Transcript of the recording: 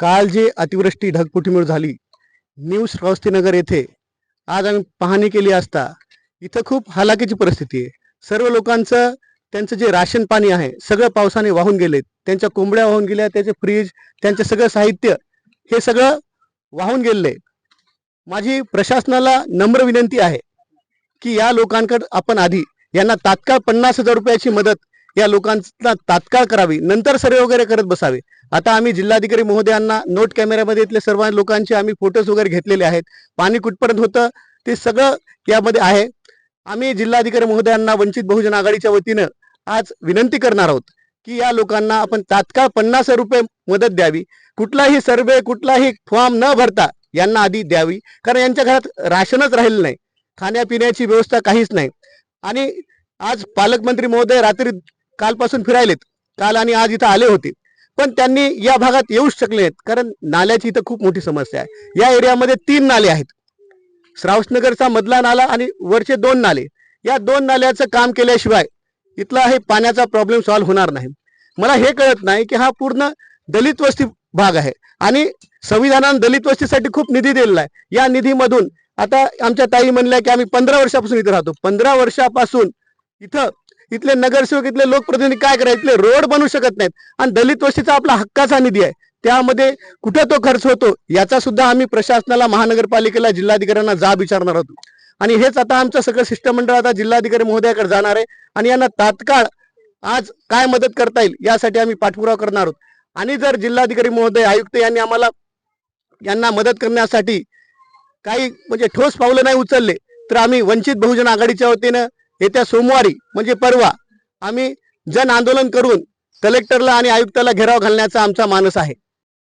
काल जी अतिवृष्टी ढगफुटीमुळे झाली न्यू श्रावस्तीनगर येथे आज आम्ही पाहणी केली असता इथं खूप हालाकीची परिस्थिती आहे. सर्व लोकांचं त्यांचं जे राशन पाणी आहे सगळं पावसाने वाहून गेले. त्यांच्या कोंबड्या वाहून गेल्या त्याचे फ्रीज त्यांचं सगळं साहित्य हे सगळं वाहून गेलेलं माझी प्रशासनाला नम्र विनंती आहे की या लोकांकडे आपण आधी यांना तात्काळ पन्नास हजार रुपयाची मदत या लोकांना तात्काळ करावी नंतर सर्वे वगैरे करत बसावे. आता आम्ही जिल्हाधिकारी महोदयांना नोट कॅमेऱ्यामध्ये इथले सर्व लोकांचे आम्ही फोटोज वगैरे घेतलेले आहेत. पाणी कुठपर्यंत होतं ते सगळं यामध्ये आहे. आम्ही जिल्हाधिकारी महोदयांना वंचित बहुजन आघाडीच्या वतीनं आज विनंती करणार आहोत की या लोकांना आपण तात्काळ पन्नास रुपये मदत द्यावी. कुठलाही सर्वे कुठलाही फॉर्म न भरता यांना आधी द्यावी. कारण यांच्या घरात राशनच राहिलं नाही. खाण्यापिण्याची व्यवस्था काहीच नाही. आणि आज पालकमंत्री महोदय रात्री कालपासून फिरायलेत. काल आणि आज इथं आले होते. पण त्यांनी या भागात येऊच शकले आहेत कारण नाल्याची इथं खूप मोठी समस्या आहे. या एरियामध्ये तीन नाले आहेत. श्रावसनगरचा मधला नाला आणि वरचे दोन नाले. या दोन नाल्याचं काम केल्याशिवाय इथला हे पाण्याचा प्रॉब्लेम सॉल्व्ह होणार नाही. मला हे कळत नाही की हा पूर्ण दलित वस्ती भाग आहे. आणि संविधानानं दलित वस्तीसाठी खूप निधी दिलेला आहे. या निधीमधून आता आमच्या ताई म्हणल्या की आम्ही पंधरा वर्षापासून इथं राहतो. पंधरा वर्षापासून इथं इथले नगरसेवक इथले लोकप्रतिनिधी काय करायचे? इथले रोड बनवू शकत नाहीत. आणि दलित वस्तीचा आपला हक्काचा निधी आहे. त्यामध्ये कुठे तो खर्च होतो याचा सुद्धा आम्ही प्रशासनाला महानगरपालिकेला जिल्हाधिकाऱ्यांना जाब विचारणार आहोत. आणि हेच आता आमचं सगळं शिष्टमंडळ आता जिल्हाधिकारी महोदयाकडे जाणार आहे. आणि यांना तात्काळ आज काय मदत करता येईल यासाठी आम्ही पाठपुरावा करणार आहोत. आणि जर जिल्हाधिकारी महोदय आयुक्त यांनी आम्हाला यांना मदत करण्यासाठी काही म्हणजे ठोस पावलं नाही उचलले तर आम्ही वंचित बहुजन आघाडीच्या वतीनं येत्या सोमवारी म्हणजे परवा आम्ही जन आंदोलन करून कलेक्टरला आणि आयुक्ताला घेराव घालण्याचा आमचा मानस आहे.